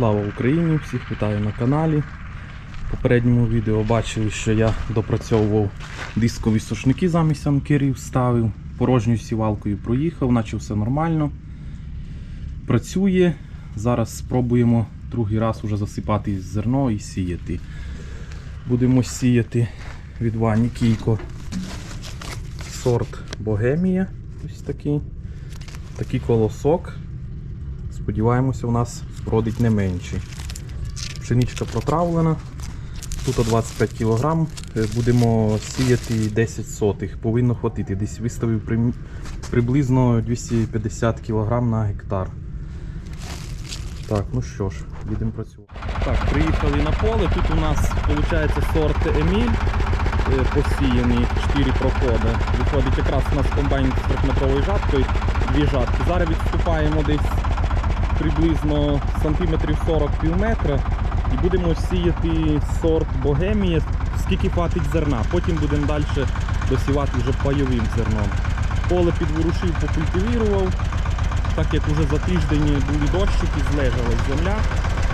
Слава Україні! Всіх вітаю на каналі. В попередньому відео бачили, що я допрацьовував дискові сушники замість анкерів, ставив, порожньою сівалкою проїхав, наче все нормально. Працює. Зараз спробуємо другий раз уже засипати зерно і сіяти. Будемо сіяти від Вані Кійко сорт Богемія. Ось такий. Такий колосок. Сподіваємося, у нас родить не менший. Пшеничка протравлена. Тут 25 кг. Будемо сіяти 10 сотих. Повинно хватити. Десь виставив при- приблизно 250 кг на гектар. Так, ну що ж, будемо працювати. Так, приїхали на поле. Тут у нас виходить сорт Еміль е, посіяний, 4 проходи. Виходить якраз у нас комбайн з 3-метровою жаткою, дві жатки. Зараз відступаємо десь приблизно сантиметрів 40 пів метра і будемо сіяти сорт Богемія, скільки хватить зерна. Потім будемо далі досівати вже пайовим зерном. Поле підворушив, покультивірував. Так як вже за тиждень були дощики, злежалась земля,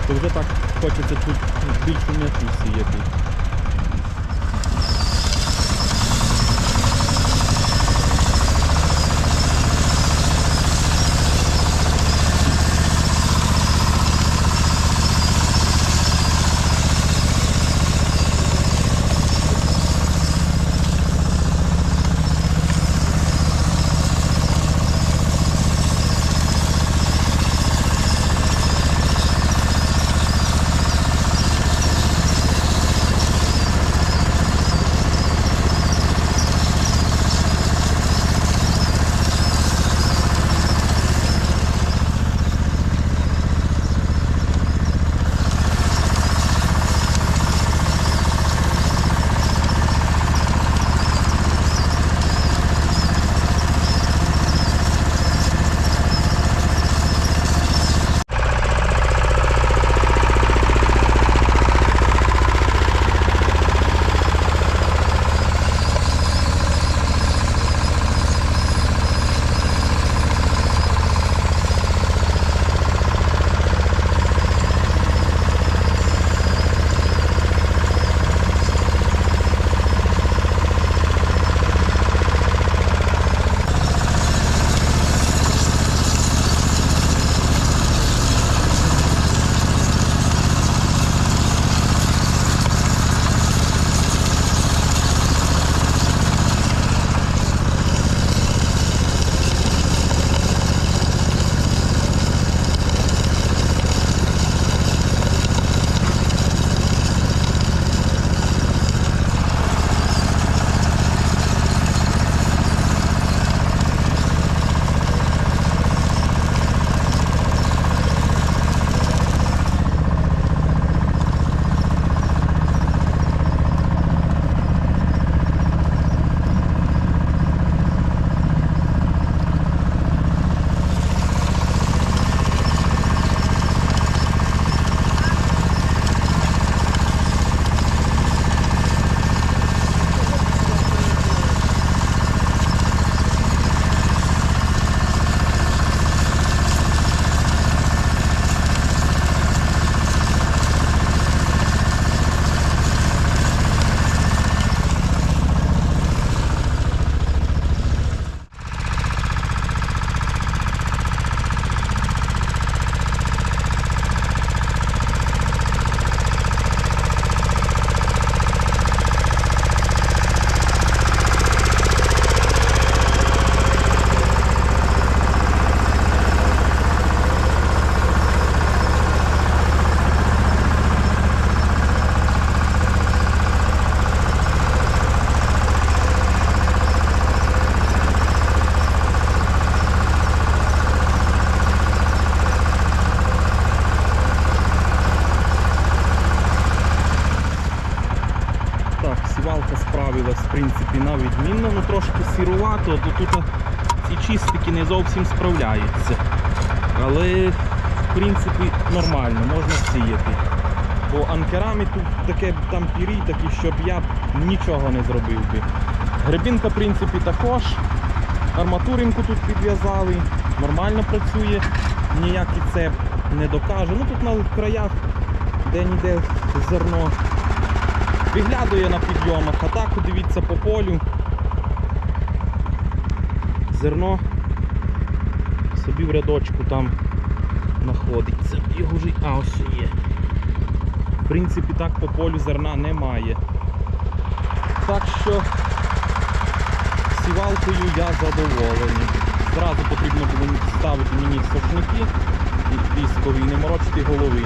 то вже так хочеться тут більшу м'яту сіяти. Трошки сірувато, то тут ці чистики не зовсім справляються. Але, в принципі, нормально, можна сіяти. Бо анкерами тут таке там пірі, такі, щоб я нічого не зробив би. Гребінка, в принципі, також. Арматуринку тут підв'язали, нормально працює, ніякий цеп. не докаже. Ну тут на краях де-ніде зерно виглядує на підйомах, а так дивіться по полю. Зерно собі в рядочку там знаходиться. Його вже. А, ось є. В принципі, так по полю зерна немає. Так що сівалкою я задоволений. Зразу потрібно було ставити мені сошники військові, не морочити голови.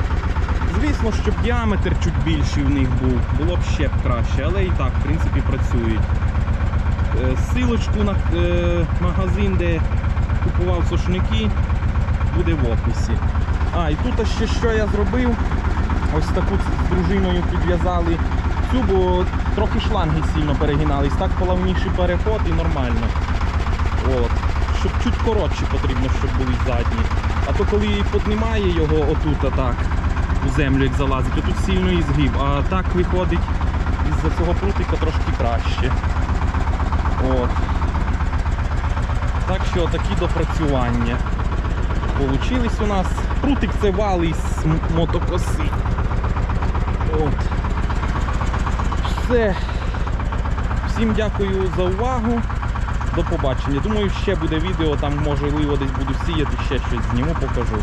Звісно, щоб діаметр чуть більший в них був, було б ще б краще, але і так, в принципі, працюють. Е, Силочку на е, магазин, де купував сошники, буде в описі. А, і тут ще що я зробив. Ось таку з дружиною підв'язали цю, бо трохи шланги сильно перегинались. Так плавніший переход і нормально. От. Щоб чуть коротші потрібно, щоб були задні. А то коли піднімає його отут отак, у землю як залазить, то тут сильно і згиб. А так виходить із-за цього прутика трошки краще. От. Так що такі допрацювання. Получились у нас. Прутик це валий з мотокоси. От. Все. Всім дякую за увагу. До побачення. Думаю, ще буде відео, там можливо десь буду сіяти, ще щось зніму, покажу.